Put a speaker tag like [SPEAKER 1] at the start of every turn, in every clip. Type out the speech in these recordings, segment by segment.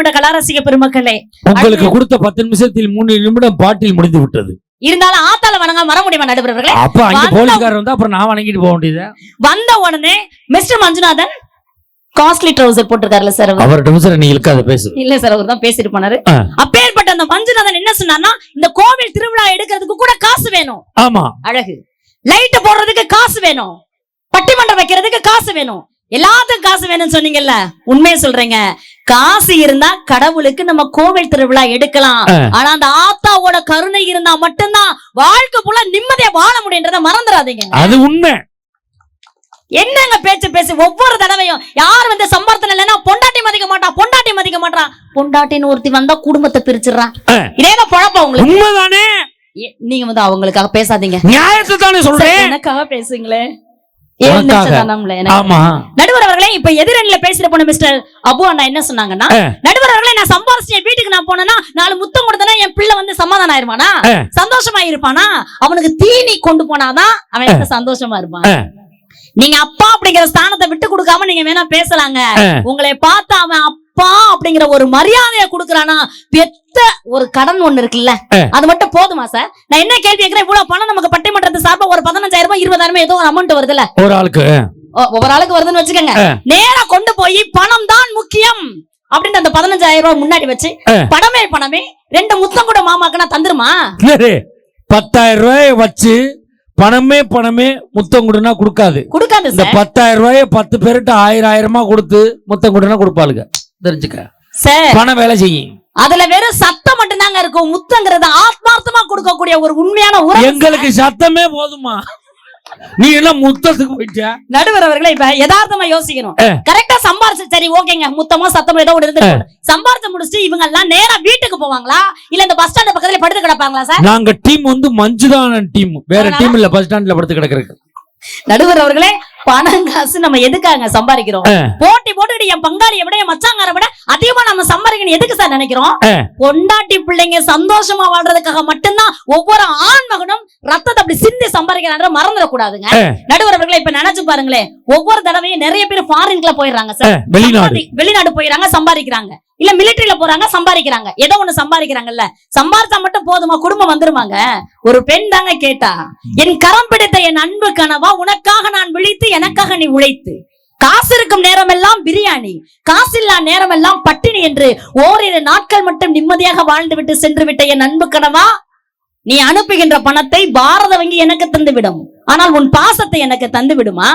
[SPEAKER 1] நிமிட கலாரசிக பெருமக்களே.
[SPEAKER 2] உங்களுக்கு கொடுத்த பத்து நிமிஷத்தில் மூணு நிமிடம் பாட்டில் முடிந்து விட்டது
[SPEAKER 1] இருந்தாலும் ஆத்தால வணங்க வர முடியுமா நடுவர்களே?
[SPEAKER 2] அப்ப அங்க போலீஸ்காரர் வந்தா அப்புறம் நான் வணங்கிட்டு போக வேண்டியது.
[SPEAKER 1] வந்த உடனே மிஸ்டர் மஞ்சுநாதன் காஸ்ட்லி ட்ரௌசர் போட்டிருக்காருல்ல சார் அவர்.
[SPEAKER 2] டவுசர் நீ இழுக்காத பேசு.
[SPEAKER 1] இல்ல சார் அவர் தான் பேசிட்டு போனாரு. அப்பேற்பட்ட அந்த மஞ்சுநாதன் என்ன சொன்னார்னா இந்த கோவில் திருவிழா எடுக்கிறதுக்கு கூட காசு வேணும்.
[SPEAKER 2] ஆமா.
[SPEAKER 1] அழகு. லைட் போடுறதுக்கு காசு வேணும். பட்டிமன்றம் வைக்கிறதுக்கு காசு வேணும். எல்லாத்துக்கும் காசு வேணும்னு சொன்னீங்கல்ல? உண்மையை சொல்றேங்க. காசு இருந்தா கடவுளுக்கு நம்ம கோவில் திருவிழா எடுக்கலாம். ஆனா அந்த ஆத்தாவோட கருணை இருந்தா மட்டும்தான் வாழ்க்கை ஃபுல்லா நிம்மதியா வாழ முடியுன்றத மறந்துடாதீங்க.
[SPEAKER 2] அது உண்மை.
[SPEAKER 1] என்னங்க பேச்சு பேசி ஒவ்வொரு தடவையும் யார் வந்து சம்பார்த்தனை இல்லைன்னா பொண்டாட்டி மதிக்க மாட்டா பொண்டாட்டி மதிக்க மாட்டா? பொண்டாட்டின்னு ஒருத்தி வந்தா குடும்பத்தை பிரிச்சிடுறான். இதேதான் பொழப்பா உங்களுக்கு.
[SPEAKER 2] உண்மைதானே?
[SPEAKER 1] நீங்க வந்து அவங்களுக்காக பேசாதீங்க.
[SPEAKER 2] நியாயத்தை தானே சொல்றேன்
[SPEAKER 1] எனக்காக பேசுங்களே
[SPEAKER 2] உனக்காக?
[SPEAKER 1] எனக்கு
[SPEAKER 2] ஆமா
[SPEAKER 1] நடுவர் அவர்களே இப்ப பேசிட்டு போன மிஸ்டர் அபு அண்ணா என்ன சொன்னாங்கன்னா. நடுவர் அவர்களே நான் சம்பாரிச்சு என் வீட்டுக்கு நான் போனேன்னா நாலு முத்தம் கொடுத்தனா என் பிள்ளை வந்து சமாதானம் ஆயிருமானா
[SPEAKER 2] ஆ.
[SPEAKER 1] சந்தோஷமா இருப்பானா அவனுக்கு தீனி கொண்டு போனாதான் அவன் சந்தோஷமா இருப்பான். நீங்க அப்பா அப்படிங்கிற ஸ்தானத்தை விட்டு கொடுக்காம நீங்க வேணா பேசலாங்க. உங்களை பார்த்து அவன் அப்பா அப்படிங்கிற ஒரு மரியாதையை கொடுக்கறானா? பெத்த ஒரு கடன் ஒண்ணு இருக்குல்ல. அது மட்டும் போதுமா சார் நான் என்ன கேள்வி கேட்கிறேன்? இவ்வளவு பணம் நமக்கு பட்டிமன்றத்து சார்பா ஒரு பதினஞ்சாயிரம் ரூபாய் இருபதாயிரம் ஏதோ ஒரு அமௌண்ட் வருதுல்ல?
[SPEAKER 2] ஒரு ஆளுக்கு.
[SPEAKER 1] ஒவ்வொரு ஆளுக்கு வருதுன்னு வச்சுக்கோங்க. நேரா கொண்டு போய் பணம் தான் முக்கியம் அப்படின்னு அந்த பதினஞ்சாயிரம் ரூபாய் முன்னாடி வச்சு
[SPEAKER 2] ஆ.
[SPEAKER 1] பணமே பணமே ரெண்டு முத்தம் கூட மாமாக்கு நான் தந்துருமா?
[SPEAKER 2] பத்தாயிரம் ரூபாய வச்சு பணமே பணமே முத்தம் கொடுனா கொடுக்காது.
[SPEAKER 1] கொடுக்காது
[SPEAKER 2] இந்த பத்தாயிரம் ரூபாய பத்து பேர்கிட்ட ஆயிரம் ஆயிரமா கொடுத்து முத்தம் கொடுனா கொடுப்பாளுங்க. தெரிஞ்சுக்க.
[SPEAKER 1] சார்.
[SPEAKER 2] பணம் வேலை செய்யும்
[SPEAKER 1] அதுல வெறும் சத்தம் மட்டும்தாங்க இருக்கும். முத்தங்கிறது ஆத்மார்த்தமா கொடுக்கக்கூடிய ஒரு உண்மையான உறவு.
[SPEAKER 2] எங்களுக்கு சத்தமே போதுமா நீ என்ன முத்தத்துக்கு போயிட்ட?
[SPEAKER 1] நடுவர் அவர்களே இப்ப யதார்த்தமா யோசிக்கணும். கரெக்டா சம்பாரிச்சு சரி ஓகேங்க. முத்தமோ சத்தமோ ஏதோ ஒரு இருந்து சம்பாரிச்சு முடிச்சுட்டு இவங்க எல்லாம் நேரா வீட்டுக்கு போவாங்களா? இல்ல இந்த பஸ் ஸ்டாண்ட் பக்கத்துல படுத்து கிடப்பாங்களா சார்
[SPEAKER 2] நாங்க டீம் வந்து மஞ்சுதானன் டீம். வேற? டீம் இல்ல பஸ் ஸ்டாண்ட்ல படுத்து கிடக்குறதுக்கு.
[SPEAKER 1] நடுவர் அவர்களே பணம் காசு நம்ம எதுக்காக சம்பாதிக்கிறோம். போட்டி போட்டுக்கிட்டு என் பங்காளியை விட என் மச்சாங்காரை விட அதிகமா நம்ம சம்பாதிக்கணும். எதுக்கு சார் நினைக்கிறோம். பொண்டாட்டி பிள்ளைங்க சந்தோஷமா வாழ்றதுக்காக மட்டும்தான் ஒவ்வொரு ஆண் மகனும் ரத்தத்தை அப்படி சிந்தி சம்பாதிக்கிறான்ற மறந்துடக்கூடாதுங்க.
[SPEAKER 2] ஆ.
[SPEAKER 1] நடுவர் அவர்களே இப்ப நினைச்சு பாருங்களேன். ஒவ்வொரு தடவையும் நிறைய பேர் ஃபாரின்ல போயிடுறாங்க சார்.
[SPEAKER 2] வெளிநாடு
[SPEAKER 1] போயிடறாங்க சம்பாதிக்கிறாங்க. இல்ல மிலிட்டரியில போறாங்க சம்பாதிக்கிறாங்க. ஏதோ ஒண்ணு சம்பாதிக்கிறாங்கல்ல. சம்பாதிச்சா மட்டும் போதுமா? குடும்பம் வந்துருமாங்க? ஒரு பெண் தாங்க கேட்டா என் கரம் பிடித்த என் அன்பு கனவா உனக்காக நான் விழித்து எனக்காக நீ உழைத்து. காசு இருக்கும் நேரமெல்லாம் பிரியாணி காசில்லா நேரமெல்லாம் பட்டினி என்று ஓரிரு நாட்கள் மட்டும் நிம்மதியாக வாழ்ந்து விட்டு சென்று விட்ட என் அன்பு கனவா நீ அனுப்புகின்ற பணத்தை பாரத வங்கி எனக்கு தந்து விடும் ஆனால் உன் பாசத்தை எனக்கு தந்து விடுமா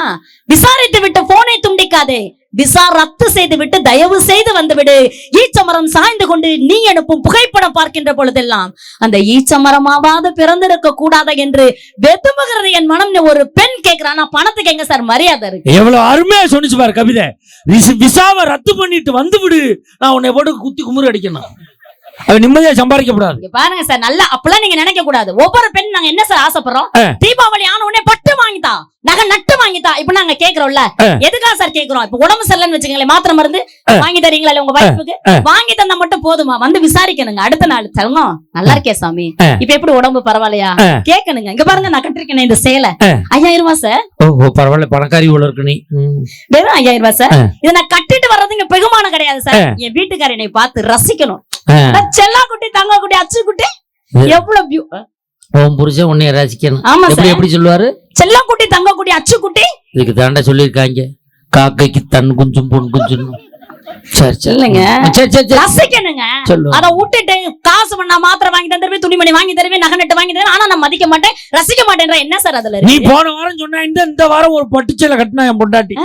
[SPEAKER 1] விசாரித்து விட்டு போனை துண்டிக்காதே. விசா ரத்து செய்து விட்டு தயவு செய்து வந்துவிடு. ஈச்சமரம் சாய்ந்து கொண்டு நீ அனுப்பும் புகைப்படம் பார்க்கின்ற பொழுதெல்லாம் அந்த ஈச்சமரமாவது பிறந்திருக்க கூடாதா என்று வெதுமுகிறது என் மனம் ஒரு பெண் கேக்குறானா. பணத்துக்கு எங்க சார் மரியாதை இருக்கு?
[SPEAKER 2] எவ்வளவு அருமையா சொன்னிச்சு பாரு கவிதை. விச- விசாவை ரத்து பண்ணிட்டு வந்து விடு. நான் உன்னை போட்டு குத்தி குமுறு அடிக்கணும். அது நிம்மதியா சம்பாதிக்கப்படாது
[SPEAKER 1] இங்க பாருங்க சார் நல்லா அப்பெல்லாம் நீங்க நினைக்க கூடாது. ஒவ்வொரு பெண் நாங்க என்ன சார் ஆசைப்படுறோம். தீபாவளி ஆன உடனே பட்டு வாங்கித்தா. நகை நட்டு வாங்கித்தா. இப்ப நாங்க கேக்குறோம்ல.
[SPEAKER 2] ஆ.
[SPEAKER 1] எதுக்காக சார் கேக்குறோம்? இப்ப உடம்பு சரியில்லைன்னு வச்சுக்கோங்களேன் மாத்திரை மருந்து. வாங்கி தரீங்களா உங்க வைஃபுக்கு. வாங்கி தந்தா மட்டும் போதுமா? வந்து விசாரிக்கணுங்க. அடுத்த நாள். தரணும் நல்லா இருக்கே சாமி. இப்ப எப்படி உடம்பு பரவாயில்லையா?
[SPEAKER 2] ஆ.
[SPEAKER 1] கேட்கணுங்க இங்க பாருங்க நான் கட்டிருக்கேன் இந்த சேலை. ஐயாயிரம் ரூபாய் சார்
[SPEAKER 2] ஓ பரவாயில்ல. பணக்காரி உள்ள இருக்கு நீ.
[SPEAKER 1] வெறும் ஐயாயிரம் ரூபாய் சார். இதை நான் கட்டிட்டு வர்றது இங்க பெகுமானம் கிடையாது சார் என் வீட்டுக்காரர் என்னை பார்த்து ரசிக்கணும். செல்லா குட்டி தங்க குட்டி அச்சு குட்டி எவ்வளவு
[SPEAKER 2] உன் புருஷன் உன்னைய ரசிக்கணும்.
[SPEAKER 1] ஆமா
[SPEAKER 2] எப்படி எப்படி சொல்லுவாரு?
[SPEAKER 1] செல்லா குட்டி தங்க குட்டி அச்சு குட்டி
[SPEAKER 2] இதுக்கு தாண்டா சொல்லியிருக்காங்க. காக்கைக்கு தன் குஞ்சும் பொன் குஞ்சும் சரி
[SPEAKER 1] இல்லைங்க.
[SPEAKER 2] சரி சரி
[SPEAKER 1] ரசிக்கணுங்க. அத விட்டுட்டு காசு பண்ணா மாத்திரை வாங்கி தந்துருவேன் துணிமணி வாங்கி தருவேன் நகை நட்டு வாங்கி தருவேன் ஆனா நான் மதிக்க மாட்டேன் ரசிக்க மாட்டேன்ற. என்ன சார் அதுல
[SPEAKER 2] நீ போன வாரம் சொன்ன இந்த இந்த வாரம் ஒரு பட்டுச்சேலை கட்டினா என் பொண்டாட்டி.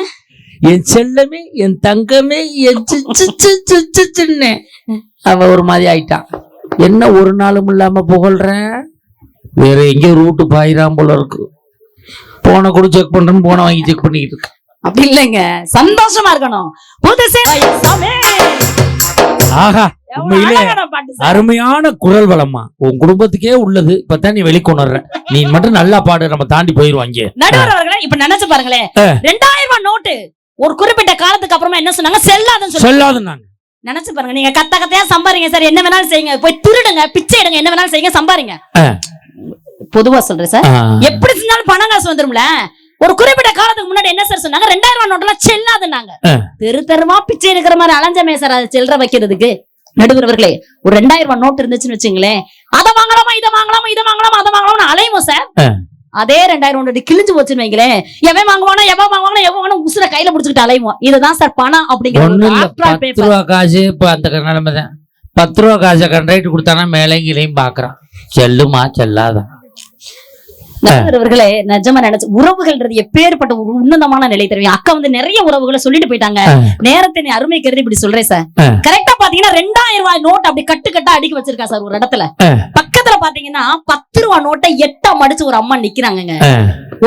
[SPEAKER 2] என் செல்லமே என் தங்கமே என் அவ ஒரு மாதிரி ஆயிட்டான் என்ன ஒரு நாளும் இல்லாம புகழ்றேன்? வேற எங்கேயோ ரூட்டு பாயிராம் போல இருக்கு. போனை கூட செக் பண்றேன்னு போனை வாங்கி செக் பண்ணிக்கிட்டு இருக்கு
[SPEAKER 1] அப்படி இல்லைங்க. சந்தோஷமா இருக்கணும். புதுசே.
[SPEAKER 2] ஆஹா உண்மையிலே. அருமையான குரல் வளம்மா. உன் குடும்பத்துக்கே உள்ளது. இப்பதான் நீ வெளிக்கொணர்ற. நீ மட்டும் நல்லா பாடு நம்ம தாண்டி போயிருவோம் அங்கே.
[SPEAKER 1] நடுவர் அவர்களே இப்ப நினைச்சு பாருங்களேன். ரெண்டாயிரம் ரூபாய் நோட்டு ஒரு குறிப்பிட்ட காலத்துக்கு அப்புறமா என்ன சொன்னாங்க? செல்லாதுன்னு சொல்லி
[SPEAKER 2] சொல்லாத நாங்க.
[SPEAKER 1] நினைச்சு பாருங்க. நீங்க கத்த கத்தையா சம்பாரிங்க சார். என்ன வேணாலும் செய்யுங்க. போய் திருடுங்க பிச்சை எடுங்க. என்ன வேணாலும் செய்யுங்க சம்பாரிங்க. பொதுவா சொல்றேன் சார். எப்படி செஞ்சாலும் பணம் காசு வந்துரும்ல? ஒரு குறிப்பிட்ட காலத்துக்கு முன்னாடி என்ன சார் சொன்னாங்க? ரெண்டாயிரம் ரூபாய் நோட்டெல்லாம் செல்லாதுன்னாங்க. தெரு தெருவா பிச்சை எடுக்கிற மாதிரி அலைஞ்சமே சார் அது சில்லற வைக்கிறதுக்கு. நடுவர் அவர்களே ஒரு ரெண்டாயிரம் ரூபாய் நோட்டு இருந்துச்சுன்னு வச்சுங்களேன். அதை வாங்கலாமா இதை வாங்கலாமா இதை வாங்கலாமா அதை வாங்கலாமா அலையுமோ சார். அதே ரெண்டாயிரம் நோட்டு கிழிஞ்சு போச்சுன்னு வைங்களேன். எவன் வாங்குவானா எவன் வாங்குவானா எவன் வாங்க உசுர கையில புடிச்சுக்கிட்டு அலையுவோம் இதுதான் சார் பணம் அப்படிங்கிற.
[SPEAKER 2] ரூபா காசு இப்ப அந்த நிலைமை தான் பத்து ரூபா காசை கண்ட்ரைட் கொடுத்தானா மேலையும் கீழையும் பாக்குறான் செல்லுமா செல்லாதா?
[SPEAKER 1] நடுவர் அவர்களே நிஜமா நினைச்சு உறவுகள்ன்றது எப்பேற்பட்ட ஒரு உன்னதமான நிலை தெரியும் அக்கா வந்து நிறைய உறவுகளை சொல்லிட்டு போயிட்டாங்க. நேரத்தை அருமை கருதி இப்படி சொல்றேன் சார். கரெக்டா பாத்தீங்கன்னா ரெண்டாயிரம் ரூபாய் நோட் அப்படி கட்டு கட்டா அடுக்கி வச்சிருக்கா சார் ஒரு இடத்துல. பக்கத்துல பாத்தீங்கன்னா பத்து ரூபாய் நோட்டை எட்டா மடிச்சு ஒரு அம்மா நிக்கிறாங்கங்க
[SPEAKER 2] ஆ.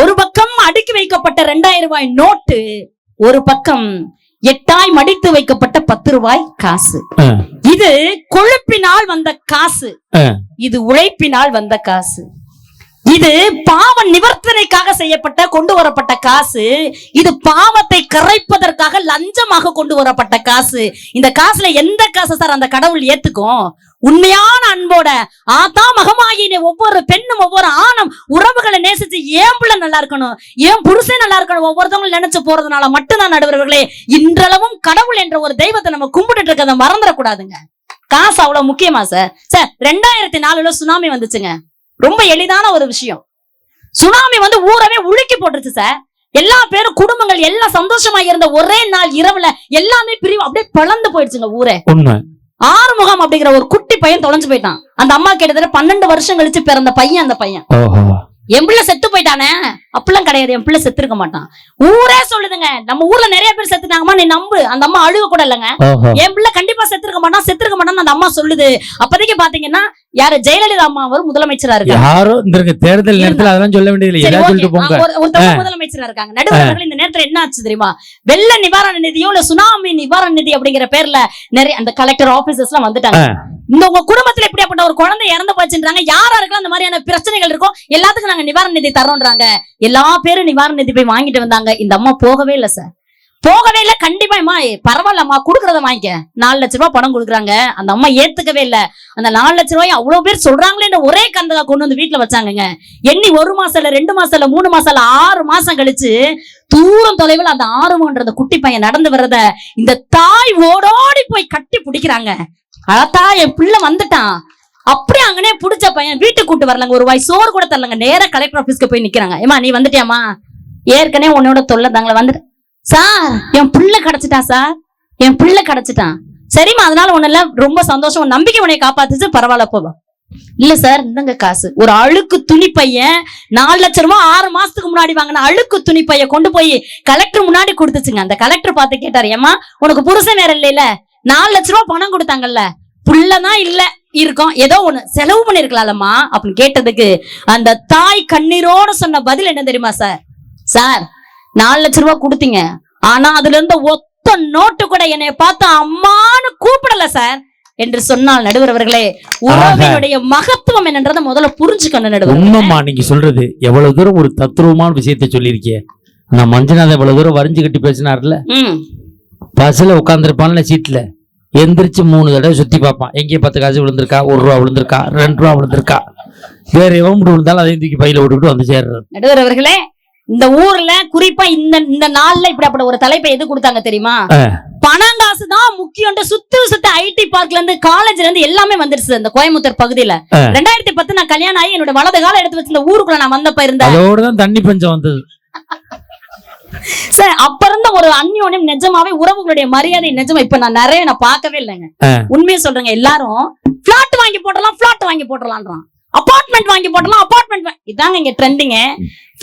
[SPEAKER 1] ஒரு பக்கம் அடுக்கி வைக்கப்பட்ட ரெண்டாயிரம் ரூபாய் நோட்டு ஒரு பக்கம் எட்டாய் மடித்து வைக்கப்பட்ட பத்து ரூபாய் காசு. இது கொழுப்பினால் வந்த காசு. இது உழைப்பினால் வந்த காசு இது பாவ நிவர்த்தனைக்காக செய்யப்பட்ட கொண்டு வரப்பட்ட காசு. இது பாவத்தை கரைப்பதற்காக லஞ்சமாக கொண்டு வரப்பட்ட காசு. இந்த காசுல எந்த காசு சார் அந்த கடவுள் ஏத்துக்கும்? உண்மையான அன்போட ஆத்தா மகமாயின ஒவ்வொரு பெண்ணும் ஒவ்வொரு ஆணும் உறவுகளை நேசிச்சு ஏன் பிள்ளை நல்லா இருக்கணும்? ஏன் புருஷன் நல்லா இருக்கணும்? ஒவ்வொருத்தவங்களும் நினைச்சு போறதுனால மட்டும்தான் நடுவர்களே இன்றளவும் கடவுள் என்ற ஒரு தெய்வத்தை நம்ம கும்பிட்டுட்டு இருக்கிறத மறந்துடக்கூடாதுங்க. காசு அவ்வளவு முக்கியமா சார்? சார் ரெண்டாயிரத்தி நாலுல சுனாமி வந்துச்சுங்க. ரொம்ப எளிதான ஒரு விஷயம். சுனாமி வந்து ஊரவே உலுக்கி போட்டுருச்சு சார். எல்லா பேரும் குடும்பங்கள் எல்லாம் சந்தோஷமா இருந்த ஒரே நாள் இரவுல எல்லாமே பிரிவு அப்படியே பிளந்து போயிடுச்சுங்க ஊரே. ஆறுமுகம் அப்படிங்கிற ஒரு குட்டி பையன் தொலைஞ்சு போயிட்டான். அந்த அம்மா கிட்டத்தட்ட பன்னெண்டு வருஷம் கழிச்சு பிறந்த பையன் அந்த பையன். என் பிள்ளை செத்து போயிட்டானே? அப்படிலாம் கிடையாது. என் பிள்ளை செத்துருக்க மாட்டான். ஊரே சொல்லுதுங்க. நம்ம ஊர்ல நிறைய பேர் செத்துட்டாங்கம்மா நீ நம்பு. அந்த அம்மா அழுக கூட இல்லைங்க. என் பிள்ளை கண்டிப்பா செத்துருக்க மாட்டான் செத்துருக்க மாட்டான்னு அந்த அம்மா சொல்லுது. அப்போதைக்கு பாத்தீங்கன்னா யாரு ஜெயலலிதா அம்மா அவர் முதலமைச்சரா இருக்காங்க
[SPEAKER 2] யாரோ இந்த தேர்தல் நேரத்துல அதெல்லாம் சொல்ல
[SPEAKER 1] ஒருத்தவங்க முதலமைச்சரா இருக்காங்க. நடுவர்கள் இந்த நேரத்துல என்ன ஆச்சு தெரியுமா? வெள்ள நிவாரண நிதியோ இல்ல சுனாமி நிவாரண நிதி அப்படிங்கிற பேர்ல நிறைய அந்த கலெக்டர் ஆபீசர்ஸ் எல்லாம் வந்துட்டாங்க. இந்த உங்க குடும்பத்துல இப்படியாப்பட்ட ஒரு குழந்தை இறந்து போச்சுன்றாங்க. யாரா இருக்கலாம் அந்த மாதிரியான பிரச்சனைகள் இருக்கும் எல்லாத்துக்கும் நாங்க நிவாரண நிதி தரோன்றாங்க எல்லா பேரும் நிவாரண நிதி போய் வாங்கிட்டு வந்தாங்க. இந்த அம்மா போகவே இல்ல சார் போகவே இல்ல கண்டிப்பா பரவாயில்லம்மா குடுக்கறத வாங்கிக்க. நாலு லட்ச ரூபாய் பணம் கொடுக்குறாங்க. அந்த அம்மா ஏத்துக்கவே இல்ல. அந்த நாலு லட்ச ரூபாய் அவ்வளவு பேர் சொல்றாங்களே ஒரே கந்தகா கொண்டு வந்து வீட்டுல வச்சாங்கங்க. எண்ணி ஒரு மாசம் இல்ல ரெண்டு மாசம் இல்ல மூணு மாசம் இல்ல ஆறு மாசம் கழிச்சு தூரம் தொலைவில் அந்த ஆர்வம்ன்றத குட்டி பையன் நடந்து வர்றத இந்த தாய் ஓடோடி போய் கட்டி பிடிக்கிறாங்க. அழத்தா என் பிள்ளை வந்துட்டான். அப்படியே அங்கனே புடிச்ச பையன் வீட்டுக்கு கூட்டு வரலங்க. ஒரு வாய் சோறு கூட தரலங்க. நேரம் கலெக்டர் ஆஃபீஸ்க்கு போய் நிக்கிறாங்க. ஏமா நீ வந்துட்டியாமா ஏற்கனவே உன்னோட தொல்லை தாங்களே வந்துட்டு சார் என் பிள்ளை கிடைச்சிட்டான் சார்? என் பிள்ளை கிடைச்சிட்டான் சரிம்மா அதனால ஒண்ணு இல்ல ரொம்ப சந்தோஷம். உன் நம்பிக்கை உன்னை காப்பாத்துச்சு பரவாயில்ல போதும் இல்ல சார் இந்தங்க காசு. ஒரு அழுக்கு துணி பையன் நாலு லட்சம் ரூபாய் ஆறு மாசத்துக்கு முன்னாடி வாங்கின அழுக்கு துணி பையன் கொண்டு போய் கலெக்டர் முன்னாடி கொடுத்துச்சுங்க. அந்த கலெக்டர் பார்த்து கேட்டாரு ஏமா உனக்கு புருஷன் வேற இல்லையில? நாலு லட்ச ரூபா பணம் கொடுத்தாங்கல்ல? புள்ளதான் இல்ல இருக்கும். ஏதோ ஒண்ணு. செலவு பண்ணிருக்கலாம்மா அப்படின்னு கேட்டதுக்கு அந்த தாய் கண்ணீரோட சொன்ன பதில் என்ன தெரியுமா சார்? சார் நாலு லட்ச ரூபாய் கொடுத்தீங்க. ஆனா அதுல இருந்த ஒத்த நோட்டு கூட என்னை பார்த்து அம்மான்னு கூப்பிடல சார் என்று சொன்னால் நடுவர் அவர்களே உறவினுடைய மகத்துவம் என்னன்றதை முதல்ல புரிஞ்சுக்கணும் நடுவர்
[SPEAKER 2] உண்மைமா நீங்க சொல்றது. எவ்வளவு தூரம் ஒரு தத்ரூபமான விஷயத்தை சொல்லியிருக்கிய. நான் மஞ்சநாத எவ்வளவு தூரம் வரைஞ்சு கட்டி பேசினார்ல? பஸ்ல உட்காந்துருப்பான்ல சீட்ல. எந்திரிச்சு மூணு தடவை சுத்தி பார்ப்பான். எங்கே பத்து காசு விழுந்திருக்கா ஒரு ரூபா விழுந்திருக்கா ரெண்டு ரூபா விழுந்திருக்கா. வேற எவன் விழுந்தாலும் அதையும் தூக்கி பையில விட்டுவிட்டு வந்து சேர்றது.
[SPEAKER 1] நடுவர் அவர்களே இந்த ஊர்ல குறிப்பா இந்த இந்த நாள்ல இப்படிப்பட்ட ஒரு தலைப்பை எது கொடுத்தாங்க தெரியுமா. பணம் காசு தான் முக்கியம் சுத்து சுத்த ஐடி பார்க்ல இருந்து காலேஜ்ல இருந்து எல்லாமே வந்துருச்சு இந்த கோயம்புத்தூர் பகுதியில. ரெண்டாயிரத்தி பத்து நான் கல்யாணம் ஆகி என்னோட வலது காலம் எடுத்து வச்சு இந்த ஊருக்குள்ள நான் வந்தப்ப இருந்த
[SPEAKER 2] அதோட தான் தண்ணி பஞ்சம் வந்தது.
[SPEAKER 1] சார் அப்ப இருந்த ஒரு அந்யோன்யம் நிஜமாவே உறவுகளுடைய மரியாதை நிஜமா இப்ப நான் நிறைய நான் பார்க்கவே இல்லைங்க. உண்மையை சொல்றேங்க எல்லாரும் பிளாட் வாங்கி போட்டலாம் பிளாட் வாங்கி போட்டலாம்ன்றான் அபார்ட்மெண்ட் வாங்கி போட்டலாம் அபார்ட்மெண்ட் இதாங்க இங்க ட்ரெண்டிங்க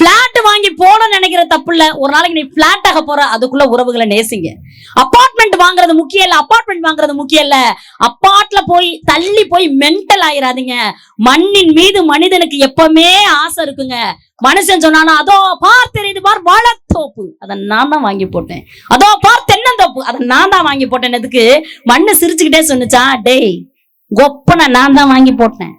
[SPEAKER 1] பிளாட் வாங்கி போடணும்னு நினைக்கிற தப்பு இல்ல. ஒரு நாளைக்கு நீ பிளாட் ஆக போற அதுக்குள்ள உறவுகளை நேசிங்க. அப்பார்ட்மெண்ட் வாங்குறது முக்கியம் இல்ல அப்பார்ட்மெண்ட் வாங்குறது முக்கியம் இல்ல. அப்பார்ட்ல போய் தள்ளி போய் மென்டல் ஆயிராதீங்க. மண்ணின் மீது மனிதனுக்கு எப்பவுமே ஆசை இருக்குங்க. மனுஷன் சொன்னானா அதோ பார் தெரியுது பார் வளத்தோப்பு. அதை நான் தான் வாங்கி போட்டேன். அதோ பார் தென்னந்தோப்பு. அதை நான் தான் வாங்கி போட்டேன். மண்ணு சிரிச்சுக்கிட்டே சொன்னுச்சா? டேய் கொப்பனை நான் தான் வாங்கி போட்டேன்.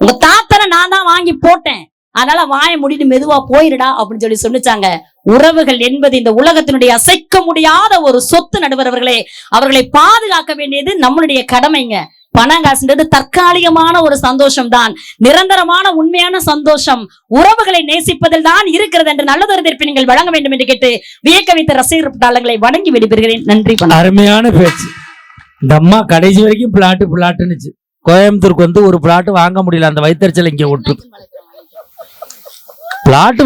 [SPEAKER 1] உங்க தாத்தனை நான் தான் வாங்கி போட்டேன். அதனால வாய முடிட்டு மெதுவா போயிருடா அப்படின்னு சொல்லி சொன்னிச்சாங்க உறவுகள் என்பது இந்த உலகத்தினுடைய அசைக்க முடியாத ஒரு சொத்து நடுவரவர்களே அவர்களை பாதுகாக்க வேண்டியது நம்மளுடைய கடமைங்க. பணம் காசுன்றது தற்காலிகமான ஒரு சந்தோஷம் தான் நிரந்தரமான உண்மையான சந்தோஷம். உறவுகளை நேசிப்பதில் தான் இருக்கிறது என்று நல்லதொரு தீர்ப்பை நீங்கள் வழங்க வேண்டும் என்று கேட்டு வியக்க வைத்த ரசிகர் வணங்கி விடுபெறுகிறேன். நன்றி
[SPEAKER 2] அருமையான பேச்சு. இந்த அம்மா கடைசி வரைக்கும் பிளாட்டு பிளாட்டுன்னுச்சு. கோயம்புத்தூருக்கு வந்து ஒரு பிளாட்டு வாங்க முடியல. அந்த வைத்தறிச்சல் இங்க விட்டு பிளாட்